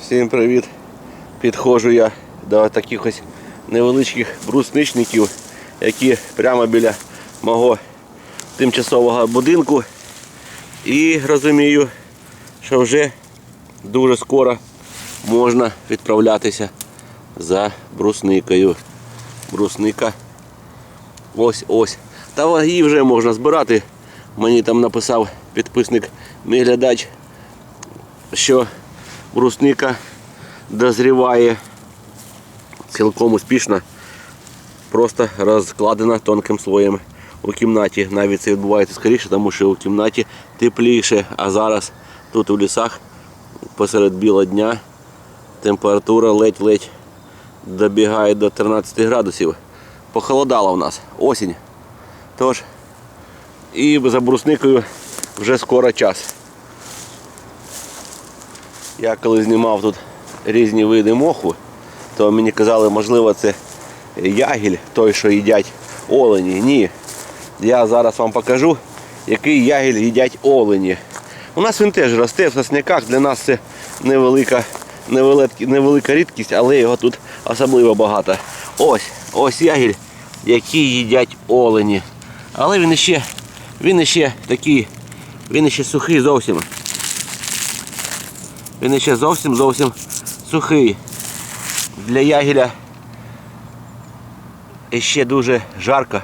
Всім привіт! Підходжу я до таких ось невеличких брусничників, які прямо біля мого тимчасового будинку. І розумію, що вже дуже скоро можна відправлятися за брусникою. Брусника ось ось. Та її вже можна збирати. Мені там написав підписник мій що брусника дозріває цілком успішно, просто розкладена тонким слоєм у кімнаті. Навіть це відбувається скоріше, тому що у кімнаті тепліше, а зараз тут у лісах посеред білого дня температура ледь-ледь добігає до 13 градусів. Похолодало в нас осінь. Тож і за брусникою вже скоро час. Я коли знімав тут різні види моху, то мені казали, можливо, це ягіль, той, що їдять олені. Ні. Я зараз вам покажу, який ягіль їдять олені. У нас він теж росте в сосняках, для нас це невелика, невелика, рідкість, але його тут особливо багато. Ось, ось ягіль, який їдять олені. Але він іще, він іще такий, він іще сухий зовсім. Він іще зовсім зовсім сухий. Для ягіля ще дуже жарко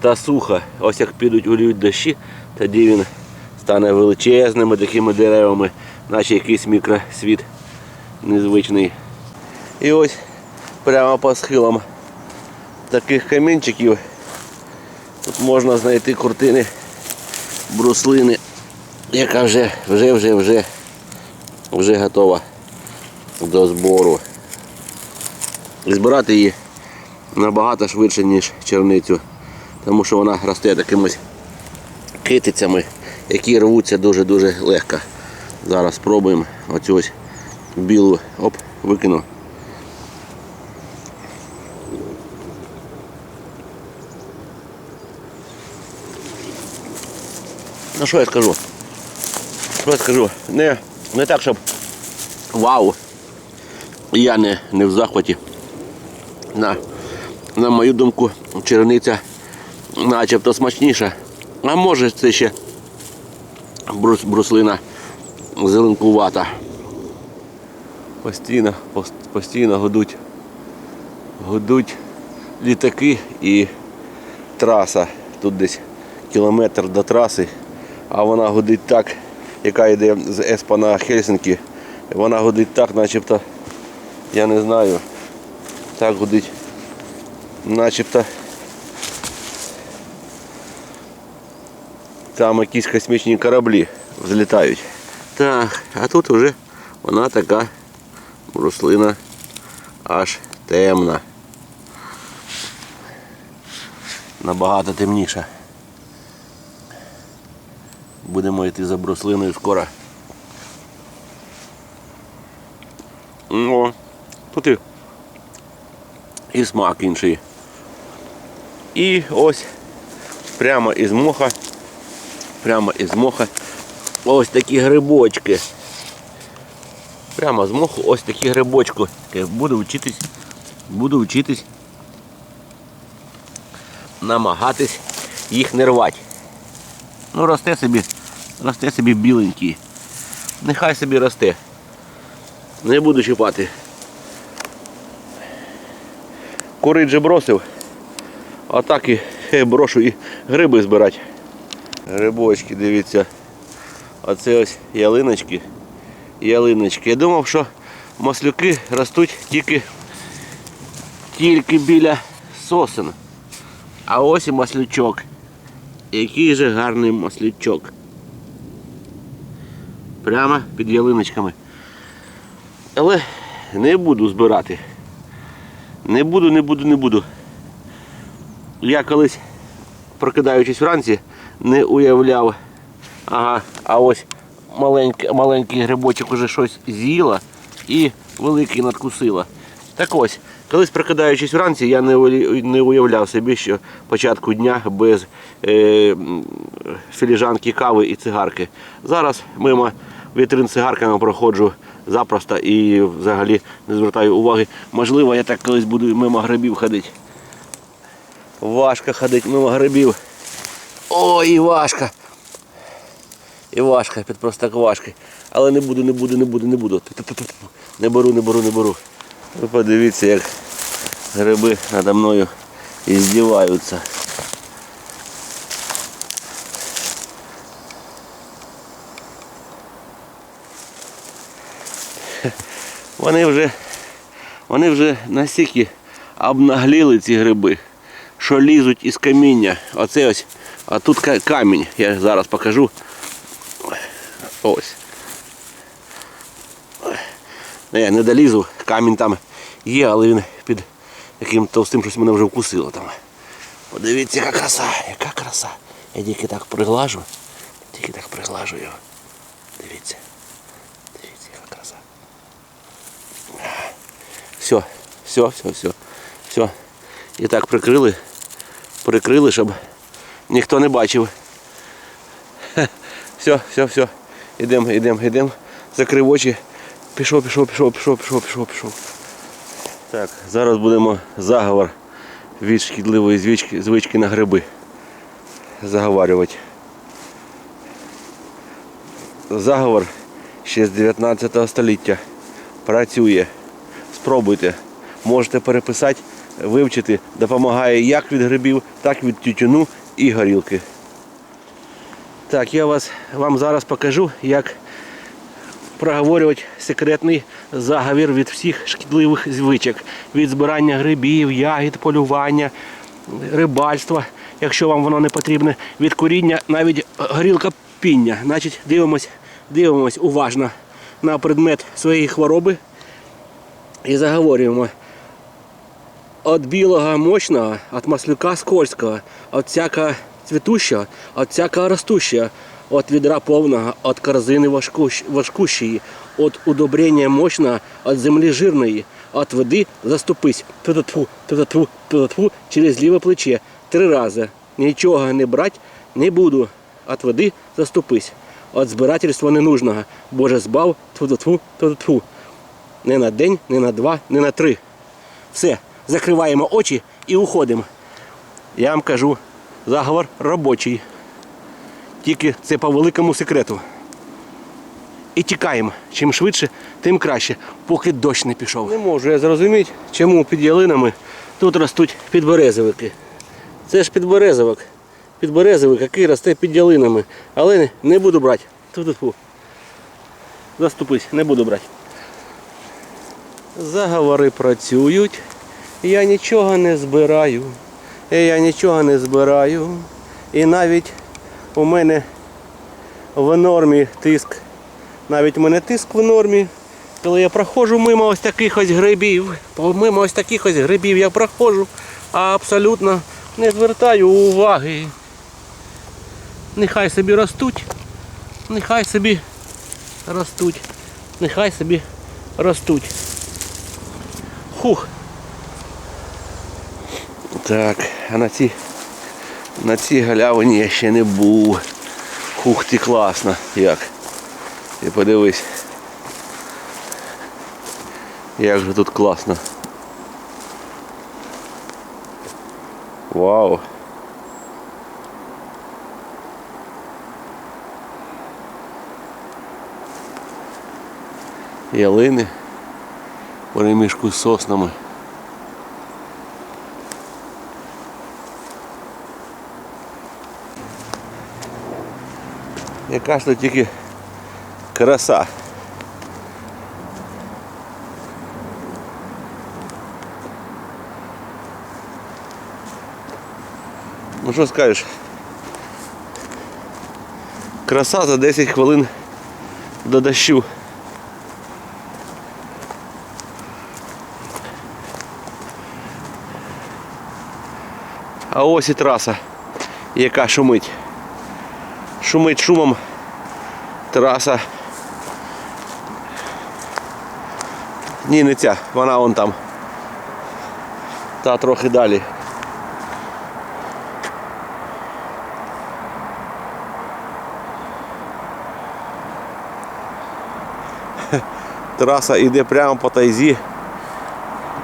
та сухо. Ось як підуть улюють дощі, тоді він стане величезними такими деревами, наче якийсь мікросвіт незвичний. І ось прямо по схилам таких камінчиків тут можна знайти куртини бруслини, яка вже вже вже вже вже готова до збору. І збирати її набагато швидше, ніж черницю, тому що вона росте такими китицями, які рвуться дуже-дуже легко. Зараз спробуємо оцю ось білу оп, викину. Ну що я скажу? Що я скажу? Не, не так, щоб вау. Я не, не в захваті. На, на мою думку, черниця начебто смачніша. А може це ще брус, бруслина зеленкувата. Постійно, пост- постійно гудуть. Гудуть літаки і траса. Тут десь кілометр до траси, а вона гудить так, яка йде з Еспа на Хельсинки. Вона гудить так, начебто, я не знаю, так гудить, начебто там якісь космічні кораблі взлітають. Так, а тут вже вона така рослина аж темна. Набагато темніша. Будемо йти за бруслиною скоро. Ну, тут і, і смак інший. І ось прямо із моха, прямо із моха ось такі грибочки. Прямо з моху ось такі грибочки. Буду вчитись, буду вчитись намагатись їх не рвати. Ну росте собі, росте собі біленький. Нехай собі росте. Не буду чіпати. Курить же бросив. А так і брошу і гриби збирати. Грибочки, дивіться. Оце ось ялиночки. Ялиночки. Я думав, що маслюки ростуть тільки, тільки біля сосен. А ось і маслючок. Який же гарний маслючок. Прямо під ялиночками. Але не буду збирати. Не буду, не буду, не буду. Я колись, прокидаючись вранці, не уявляв. Ага, а ось маленький, маленький грибочок уже щось з'їла і великий надкусила. Так ось, колись прокидаючись вранці, я не уявляв собі, що початку дня без е, філіжанки кави і цигарки. Зараз мимо вітрин цигарками проходжу запросто і взагалі не звертаю уваги. Можливо, я так колись буду мимо грибів ходити. Важко ходити мимо грибів. Ой, і важко. І важко, під просто важко. Але не буду, не буду, не буду, не буду. Не беру, не беру, не беру. Ви подивіться, як гриби надо мною і здіваються. Вони вже, вони вже настільки обнагліли ці гриби, що лізуть із каміння. Оце ось, а тут камінь, я зараз покажу. Ось. Ну, Я не долізу, камінь там є, але він під таким товстим щось мене вже вкусило там. Подивіться, яка краса, яка краса. Я тільки так приглажу, тільки так приглажу його. Дивіться, яка краса. Все, все, все, все, все. І так прикрили, прикрили, щоб ніхто не бачив. Все, все, все. Ідемо, ідемо, ідемо. Закрив очі. Пішов, пішов, пішов, пішов, пішов, пішов, пішов. Так, зараз будемо заговор від шкідливої звички, звички на гриби. Заговарювати. Заговор ще з 19 століття. Працює. Спробуйте. Можете переписати, вивчити. Допомагає як від грибів, так і від тютюну і горілки. Так, я вас, вам зараз покажу, як проговорювати секретний заговір від всіх шкідливих звичок. Від збирання грибів, ягід, полювання, рибальства, якщо вам воно не потрібне, від куріння, навіть горілка піння. Значить, дивимось, дивимось уважно на предмет своєї хвороби і заговорюємо. От білого мощного, от маслюка скользкого, от всякого цвітущого, от всякого ростущего, от відра повного, от корзини важкущ- важкущої, от удобрення мощного, от землі жирної, от води заступись. Ту-ту-ту, через ліве плече. Три рази. Нічого не брать не буду. От води заступись. От збирательства ненужного. Боже збав, ту-ту-ту, ту-ту-ту. Не на день, не на два, не на три. Все, закриваємо очі і уходимо. Я вам кажу, заговор робочий. Тільки це по великому секрету. І тікаємо. Чим швидше, тим краще, поки дощ не пішов. Не можу я зрозуміти, чому під ялинами тут ростуть підберезовики. Це ж підберезовик. Підберезовик, який росте під ялинами. Але не, буду брати. Ту-ту-ту. Заступись, не буду брати. Заговори працюють. Я нічого не збираю. Я нічого не збираю. І навіть у мене в нормі тиск. Навіть у мене тиск в нормі. Коли я проходжу мимо ось таких ось грибів, мимо ось таких ось грибів я проходжу, а абсолютно не звертаю уваги. Нехай собі ростуть, нехай собі ростуть, нехай собі ростуть. Хух. Так, а на цій на цій галявині я ще не був. Хух ти класно. Як? Ти подивись. Як же тут класно. Вау. Ялини в перемішку з соснами. Яка ж тут тільки краса. Ну що скажеш? Краса за 10 хвилин до дощу. А ось і траса, яка шумить. Шумить шумом траса. Ні, не ця, вона вон там. Та трохи далі. Траса йде прямо по тайзі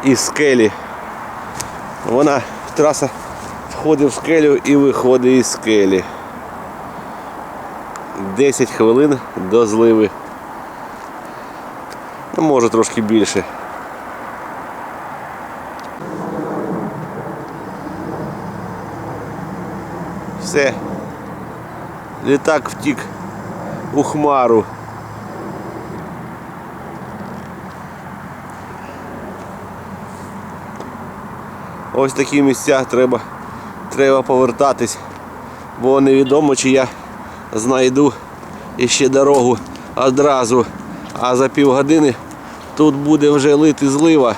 із скелі. Вона траса входить в скелю і виходить із скелі. 10 хвилин до зливи. Ну, може трошки більше. Все. Літак втік у хмару. Ось такі місця треба, треба повертатись, бо невідомо чи я знайду іще дорогу одразу, а за півгодини тут буде вже лити злива.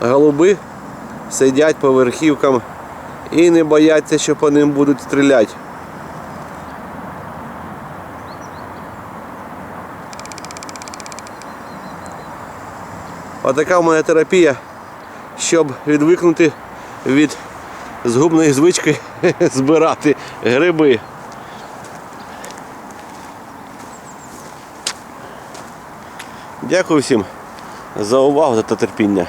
Голуби сидять по верхівкам і не бояться, що по ним будуть стріляти. Отака в мене терапія, щоб відвикнути від згубної звички збирати гриби. Дякую всім за увагу та терпіння.